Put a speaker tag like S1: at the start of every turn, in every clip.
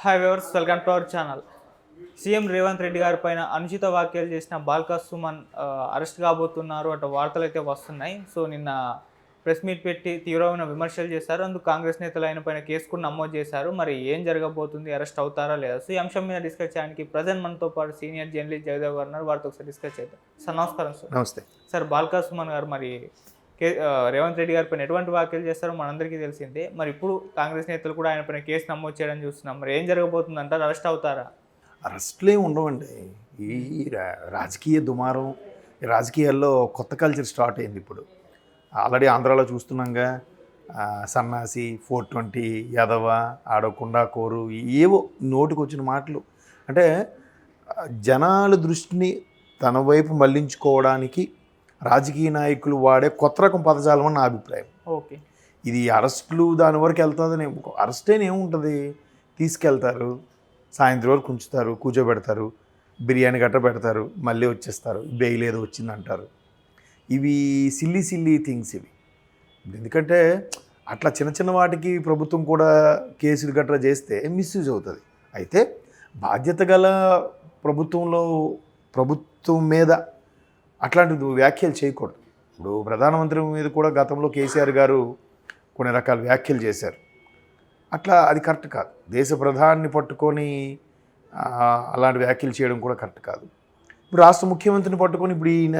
S1: Hi viewers welcome to our channel. CM Revanth Reddy garu పైన అనుచిత వ్యాఖ్యలు చేసిన బాల్కా సుమన్ అరెస్ట్ కాబోతున్నారు అటు వార్తలు అయితే వస్తున్నాయి. సో నిన్న ప్రెస్ మీట్ పెట్టి తీవ్రమైన విమర్శలు చేశారు. అందుకు కాంగ్రెస్ నేతలు ఆయన పైన కేసు కూడా నమోదు చేశారు. మరి ఏం జరగబోతుంది? అరెస్ట్ అవుతారా లేదా? సో ఈ అంశం మీద డిస్కస్ చేయడానికి ప్రజెంట్ మనతో పాటు సీనియర్ జర్నలిస్ట్ జగదేవ్ గారు ఉన్నారు. వారితో ఒకసారి డిస్కస్ చేద్దాం. సార్ నమస్కారం సార్.
S2: నమస్తే.
S1: సార్ బాల్కా సుమన్ గారు మరి కే రేవంత్ రెడ్డి గారి పైన ఎటువంటి వ్యాఖ్యలు చేస్తారో మనందరికీ తెలిసిందే. మరి ఇప్పుడు కాంగ్రెస్ నేతలు కూడా ఆయన పైన కేసు నమోదు చేయడం చూస్తున్నాం. మరి ఏం జరగబోతుంది అంటారు అరెస్ట్ అవుతారా?
S2: అరెస్ట్లే ఉండవండి. ఈ రా- రాజకీయ దుమారం రాజకీయాల్లో కొత్త కల్చర్ స్టార్ట్ అయింది ఇప్పుడు. ఆల్రెడీ ఆంధ్రాలో చూస్తున్నాగా సన్నాసి ఫోర్ ట్వంటీ యాదవ ఆడకుండా కోరు ఏవో నోటికి వచ్చిన మాటలు. అంటే జనాల దృష్టిని తన వైపు మళ్ళించుకోవడానికి రాజకీయ నాయకులు వాడే కొత్త రకం పదజాలం అని నా అభిప్రాయం.
S1: ఓకే.
S2: ఇది అరెస్టులు దాని వరకు వెళ్తుందని అరెస్ట్ అయిన ఏముంటుంది? తీసుకెళ్తారు సాయంత్రం వరకు ఉంచుతారు కూర్చోబెడతారు బిర్యానీ గట్ట పెడతారు మళ్ళీ వచ్చేస్తారు బెయిల్ ఏదో వచ్చింది అంటారు ఇవి సిల్లీ సిల్లీ థింగ్స్ ఇవి. ఎందుకంటే అట్లా చిన్న చిన్న వాటికి ప్రభుత్వం కూడా కేసులు గట్రా చేస్తే మిస్యూజ్ అవుతుంది. అయితే బాధ్యత గల ప్రభుత్వంలో ప్రభుత్వం మీద అట్లాంటి వ్యాఖ్యలు చేయకూడదు. ఇప్పుడు ప్రధానమంత్రి మీద కూడా గతంలో కేసీఆర్ గారు కొన్ని రకాల వ్యాఖ్యలు చేశారు. అట్లా అది కరెక్ట్ కాదు. దేశ ప్రధాన్ని పట్టుకొని అలాంటి వ్యాఖ్యలు చేయడం కూడా కరెక్ట్ కాదు. ఇప్పుడు రాష్ట్ర ముఖ్యమంత్రిని పట్టుకొని ఇప్పుడు ఈయన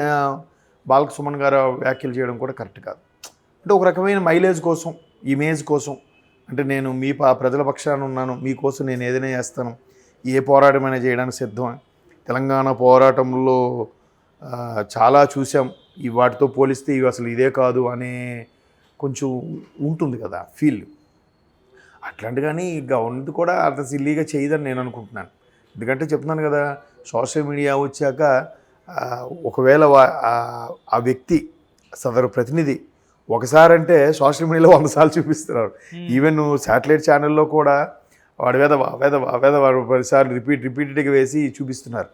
S2: బాలకసుమన్ గారు వ్యాఖ్యలు చేయడం కూడా కరెక్ట్ కాదు. అంటే ఒక రకమైన మైలేజ్ కోసం ఇమేజ్ కోసం అంటే నేను మీ పా ప్రజల పక్షాన ఉన్నాను మీకోసం నేను ఏదైనా చేస్తాను ఏ పోరాటమైనా చేయడానికి సిద్ధం తెలంగాణ పోరాటంలో చాలా చూసాం. ఈ వాటితో పోలిస్తే ఇవి అసలు ఇదే కాదు అనే కొంచెం ఉంటుంది కదా ఫీల్. అట్లాంటి కానీ గవర్నమెంట్ కూడా అంత సిల్లీగా చేయదని నేను అనుకుంటున్నాను. ఎందుకంటే చెప్తున్నాను కదా సోషల్ మీడియా వచ్చాక ఒకవేళ ఆ- ఆ వ్యక్తి సదరు ప్రతినిధి ఒకసారి అంటే సోషల్ మీడియాలో వంద సార్లు చూపిస్తున్నారు. ఈవెన్ శాటిలైట్ ఛానల్లో కూడా వాడి వేద వేద వేద వాడు పదిసార్లు రిపీట్ రిపీటెడ్గా వేసి చూపిస్తున్నారు.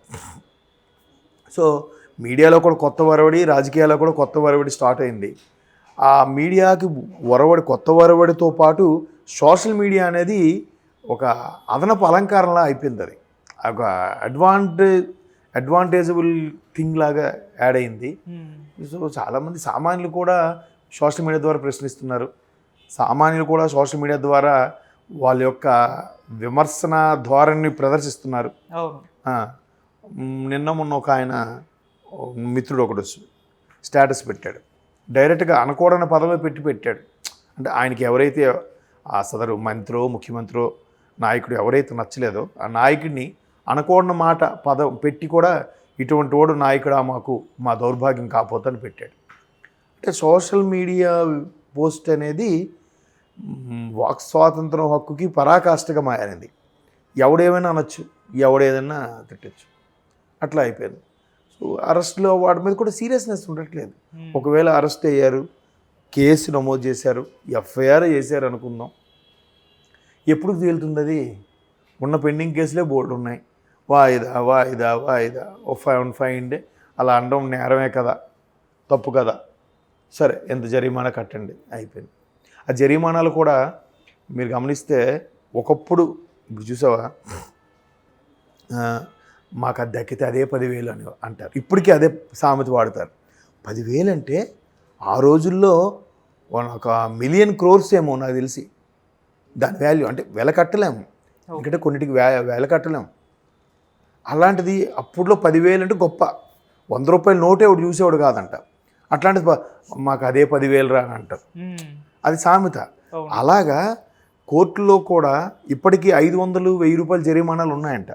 S2: సో మీడియాలో కూడా కొత్త వరవడి రాజకీయాల్లో కూడా కొత్త వరవడి స్టార్ట్ అయింది. ఆ మీడియాకి వరవడి కొత్త వరవడితో పాటు సోషల్ మీడియా అనేది ఒక అదనపు అలంకారంలా అయిపోయింది అది. ఒక అడ్వాంటేజ్ అడ్వాంటేజబుల్ థింగ్ లాగా యాడ్ అయింది. సో చాలామంది సామాన్యులు కూడా సోషల్ మీడియా ద్వారా ప్రశ్నిస్తున్నారు. సామాన్యులు కూడా సోషల్ మీడియా ద్వారా వాళ్ళ యొక్క విమర్శన ధోరణిని ప్రదర్శిస్తున్నారు. నిన్న మొన్న ఒక ఆయన మిత్రుడు ఒకడు స్టేటస్ పెట్టాడు. డైరెక్ట్గా అనకూడని పదమే పెట్టి పెట్టాడు. అంటే ఆయనకి ఎవరైతే ఆ సదరు మంత్రో ముఖ్యమంత్రో నాయకుడు ఎవరైతే నచ్చలేదో ఆ నాయకుడిని అనకూడని మాట పదం పెట్టి కూడా ఇటువంటి వాడు నాయకుడా మాకు మా దౌర్భాగ్యం కాపోతని పెట్టాడు. అంటే సోషల్ మీడియా పోస్ట్ అనేది వాక్ స్వాతంత్రం హక్కుకి పరాకాష్ఠగా మారింది. ఎవడేమైనా అనొచ్చు ఎవడేదన్నా తిట్టచ్చు. అట్లా అయిపోయింది. సో అరెస్ట్లో వాటి మీద కూడా సీరియస్నెస్ ఉండట్లేదు. ఒకవేళ అరెస్ట్ అయ్యారు కేసు నమోదు చేశారు ఎఫ్ఐఆర్ చేశారు అనుకుందాం. ఎప్పుడు తేలుతుంది అది ఉన్న పెండింగ్ కేసులే బోర్డు ఉన్నాయి. వాయిదా వాయిదా వాయిదా. ఓ ఫైవ్ ఫైవ్ డే అలా అనడం నేరమే కదా. తప్పు కదా. సరే ఎంత జరిమానా కట్టండి. అయిపోయింది. ఆ జరిమానాలు కూడా మీరు గమనిస్తే ఒకప్పుడు ఇప్పుడు చూసావా? మాకు అది దక్కితే అదే పదివేలు అని అంటారు. ఇప్పటికీ అదే సామెత వాడతారు. పదివేలు అంటే ఆ రోజుల్లో ఒక మిలియన్ క్రోర్స్ ఏమో నాకు తెలిసి. దాని వాల్యూ అంటే వెల కట్టలేము. ఎందుకంటే కొన్నిటికి వే వెల కట్టలేము. అలాంటిది అప్పుడులో పదివేలు అంటే గొప్ప. వంద రూపాయల నోటే ఒకటి చూసేవాడు కాదంట. అట్లాంటిది మాకు అదే పదివేలు రా అని అంటారు. అది సామెత. అలాగా కోర్టులో కూడా ఇప్పటికీ ఐదు వందలు వెయ్యి రూపాయల జరిమానాలు ఉన్నాయంట.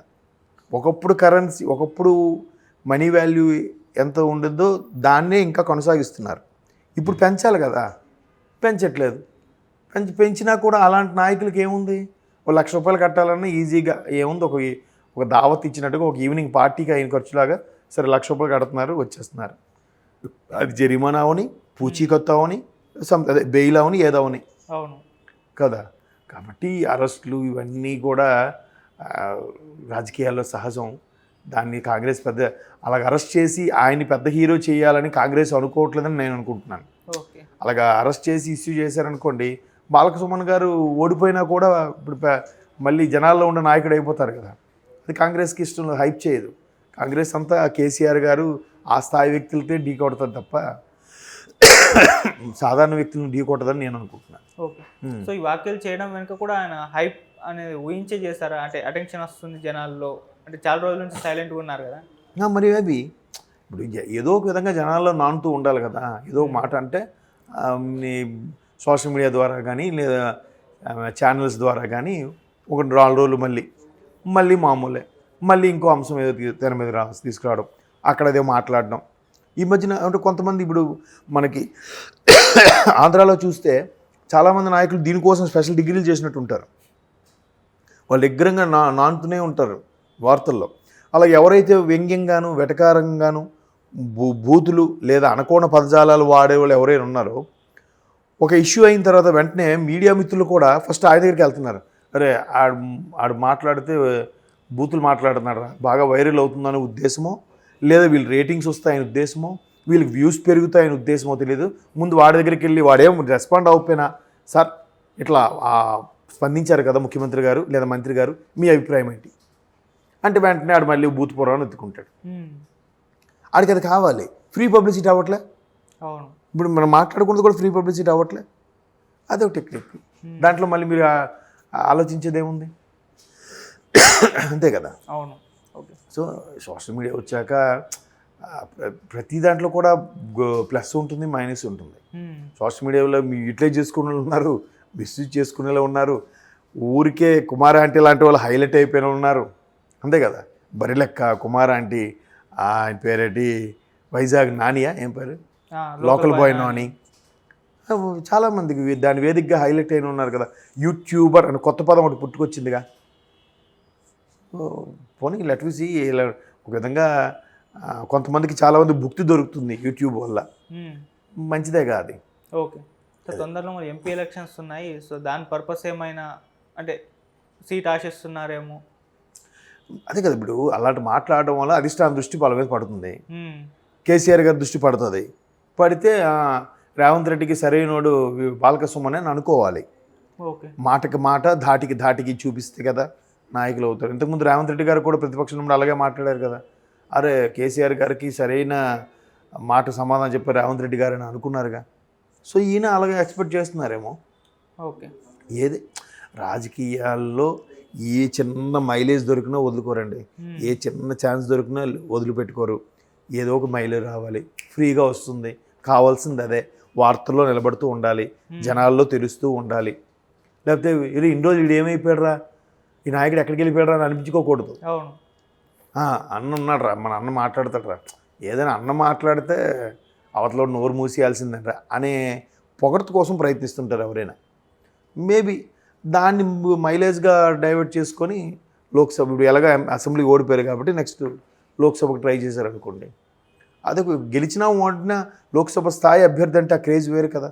S2: ఒకప్పుడు కరెన్సీ ఒకప్పుడు మనీ వాల్యూ ఎంత ఉంటుందో దాన్నే ఇంకా కొనసాగిస్తున్నారు. ఇప్పుడు పెంచాలి కదా. పెంచట్లేదు. పెంచి పెంచినా కూడా అలాంటి నాయకులకి ఏముంది? ఒక లక్ష రూపాయలు కట్టాలన్నా ఈజీగా ఏముంది? ఒక ఒక దావత్ ఇచ్చినట్టుగా ఒక ఈవినింగ్ పార్టీకి అయిన ఖర్చులాగా సరే లక్ష రూపాయలు కడుతున్నారు వచ్చేస్తున్నారు. అది జరిమానా అవని పూచీకత్తు అవని సమ్ అదే బెయిల్ అవని ఏదో అవని. కదా. కాబట్టి అరెస్టులు ఇవన్నీ కూడా రాజకీయాల్లో సహజం. దాన్ని కాంగ్రెస్ పెద్ద అలాగ అరెస్ట్ చేసి ఆయన్ని పెద్ద హీరో చేయాలని కాంగ్రెస్ అనుకోవట్లేదని నేను అనుకుంటున్నాను. అలాగా అరెస్ట్ చేసి ఇష్యూ చేశారనుకోండి బాలక సుమన్ గారు ఓడిపోయినా కూడా ఇప్పుడు మళ్ళీ జనాల్లో ఉన్న నాయకుడు అయిపోతారు కదా. అది కాంగ్రెస్కి ఇష్టం హైప్ చేయదు. కాంగ్రెస్ అంతా కేసీఆర్ గారు ఆ స్థాయి వ్యక్తులతో ఢీ కొడతారు తప్ప సాధారణ వ్యక్తులను ఢీ కొట్టదని నేను అనుకుంటున్నాను.
S1: ఓకే. సో ఈ వ్యాఖ్యలు చేయడం వెనుక కూడా ఆయన హైప్ అనేది ఊహించే చేశారా అంటే అటెన్షన్ వస్తుంది జనాల్లో. అంటే చాలా రోజుల నుంచి సైలెంట్గా ఉన్నారు కదా.
S2: మరి అవి ఇప్పుడు జ- ఏదో ఒక విధంగా జనాల్లో నానుతూ ఉండాలి కదా. ఏదో ఒక మాట అంటే సోషల్ మీడియా ద్వారా కానీ లేదా ఛానల్స్ ద్వారా కానీ ఒక నాలుగు రోజులు మళ్ళీ మళ్ళీ మామూలే. మళ్ళీ ఇంకో అంశం ఏదో తెర మీద రా తీసుకురావడం అక్కడ అదే మాట్లాడడం. ఈ మధ్యన అంటే కొంతమంది ఇప్పుడు మనకి ఆంధ్రాలో చూస్తే చాలామంది నాయకులు దీనికోసం స్పెషల్ డిగ్రీలు చేసినట్టు ఉంటారు. వాళ్ళు ఎగ్రంగా నా నానుతూనే ఉంటారు వార్తల్లో. అలా ఎవరైతే వ్యంగ్యంగాను వెటకారంగాను భూ బూతులు లేదా అనకోణ పదజాలాలు వాడేవాళ్ళు ఎవరైనా ఉన్నారో ఒక ఇష్యూ అయిన తర్వాత వెంటనే మీడియా మిత్రులు కూడా ఫస్ట్ ఆయన దగ్గరికి వెళ్తున్నారు. అరే ఆడు ఆడు మాట్లాడితే బూతులు మాట్లాడుతున్నాడు బాగా వైరల్ అవుతుందనే ఉద్దేశమో లేదా వీళ్ళు రేటింగ్స్ వస్తాయని ఉద్దేశమో వీళ్ళకి వ్యూస్ పెరుగుతాయని ఉద్దేశమో తెలియదు ముందు వాడి దగ్గరికి వెళ్ళి వాడేం రెస్పాండ్ అవ్వకపోయినా సార్ ఇట్లా స్పందించారు కదా ముఖ్యమంత్రి గారు లేదా మంత్రి గారు మీ అభిప్రాయం ఏంటి? అంటే వెంటనే ఆడు మళ్ళీ బూత్ పురాణం ఎత్తుకుంటాడు. ఆడికి అది కావాలి. ఫ్రీ పబ్లిసిటీ అవ్వట్లే? ఇప్పుడు మనం మాట్లాడుకున్నది కూడా ఫ్రీ పబ్లిసిటీ అవ్వట్లే? అదే ఒక టెక్నిక్. దాంట్లో మళ్ళీ మీరు ఆ- ఆ ఆలోచించేది ఏముంది అంతే కదా?
S1: అవును. ఓకే.
S2: సో సోషల్ మీడియా వచ్చాక ప్రతి దాంట్లో కూడా ప్లస్ ఉంటుంది మైనస్ ఉంటుంది. సోషల్ మీడియాలో మీ యూటిలైజ్ చేసుకునే వాళ్ళు ఉన్నారు. మిస్యూజ్ చేసుకునే వాళ్ళు ఉన్నారు. ఊరికే కుమార్ ఆంటీ లాంటి వాళ్ళు హైలైట్ అయిపోయిన ఉన్నారు. అంతే కదా? బరిలెక్క కుమార్ ఆంటీ ఆయన పేరేటి? వైజాగ్ నానియా? ఏం పేరు? Local boy
S1: Nani.
S2: చాలామందికి దాని వేదికగా హైలైట్ అయిన ఉన్నారు కదా. యూట్యూబర్ అని కొత్త పదం ఒకటి పుట్టుకొచ్చిందిగా. పోనీ లెట్ వి సీ ఇలా ఒక విధంగా కొంతమందికి చాలామంది భుక్తి దొరుకుతుంది యూట్యూబ్ వల్ల. మంచిదే కాదు
S1: ఓకే. తొందరలో మరి ఎంపీ ఎలక్షన్స్ ఉన్నాయి. సో దాని పర్పస్ ఏమైనా? అంటే సీట్ ఆశిస్తున్నారేమో?
S2: అదే కదా ఇప్పుడు అలాంటి మాట్లాడడం వల్ల అధిష్టానం దృష్టి వాళ్ళ మీద పడుతుంది. కేసీఆర్ గారి దృష్టి పడుతుంది. పడితే రేవంత్ రెడ్డికి సరైనోడు బాలకసుమని అని అనుకోవాలి.
S1: ఓకే.
S2: మాటకి మాట ధాటికి ధాటికి చూపిస్తే కదా నాయకులు అవుతారు. ఇంతకుముందు రేవంత్ రెడ్డి గారు కూడా ప్రతిపక్షం నుండి అలాగే మాట్లాడారు కదా. అరే కేసీఆర్ గారికి సరైన మాట సమాధానం చెప్పారు రేవంత్ రెడ్డి గారు అని అనుకున్నారుగా. సో ఈయన అలాగే ఎక్స్పెక్ట్ చేస్తున్నారేమో.
S1: ఓకే.
S2: ఏది? రాజకీయాల్లో ఏ చిన్న మైలేజ్ దొరికినా వదులుకోరండి.
S1: మ్మ్.
S2: ఏ చిన్న ఛాన్స్ దొరికినా వదిలిపెట్టుకోరు. ఏదో ఒక మైలేజ్ రావాలి. ఫ్రీగా వస్తుంది. కావాల్సింది అదే. వార్తల్లో నిలబడుతూ ఉండాలి. జనాల్లో తెలుస్తూ ఉండాలి. లేకపోతే ఇది ఇన్ని రోజులు వీడు ఏమైపోయాడురా? ఈ నాయకుడు ఎక్కడికి వెళ్ళిపోయాడు అని అనిపించుకోకూడదు. అన్న ఉన్నాడు రా మన అన్న మాట్లాడతాడు రా ఏదైనా అన్న మాట్లాడితే అవతల నోరు మూసేయాల్సిందంట అనే పొగడ్త కోసం ప్రయత్నిస్తుంటారు ఎవరైనా. మేబీ దాన్ని మైలేజ్గా డైవర్ట్ చేసుకొని లోక్సభ ఇప్పుడు ఎలాగ అసెంబ్లీ ఓడిపోయారు కాబట్టి నెక్స్ట్ లోక్సభకు ట్రై చేశారు అనుకోండి అదే గెలిచినా ఓడినా లోక్సభ స్థాయి అభ్యర్థి అంటే ఆ క్రేజ్ వేరు కదా.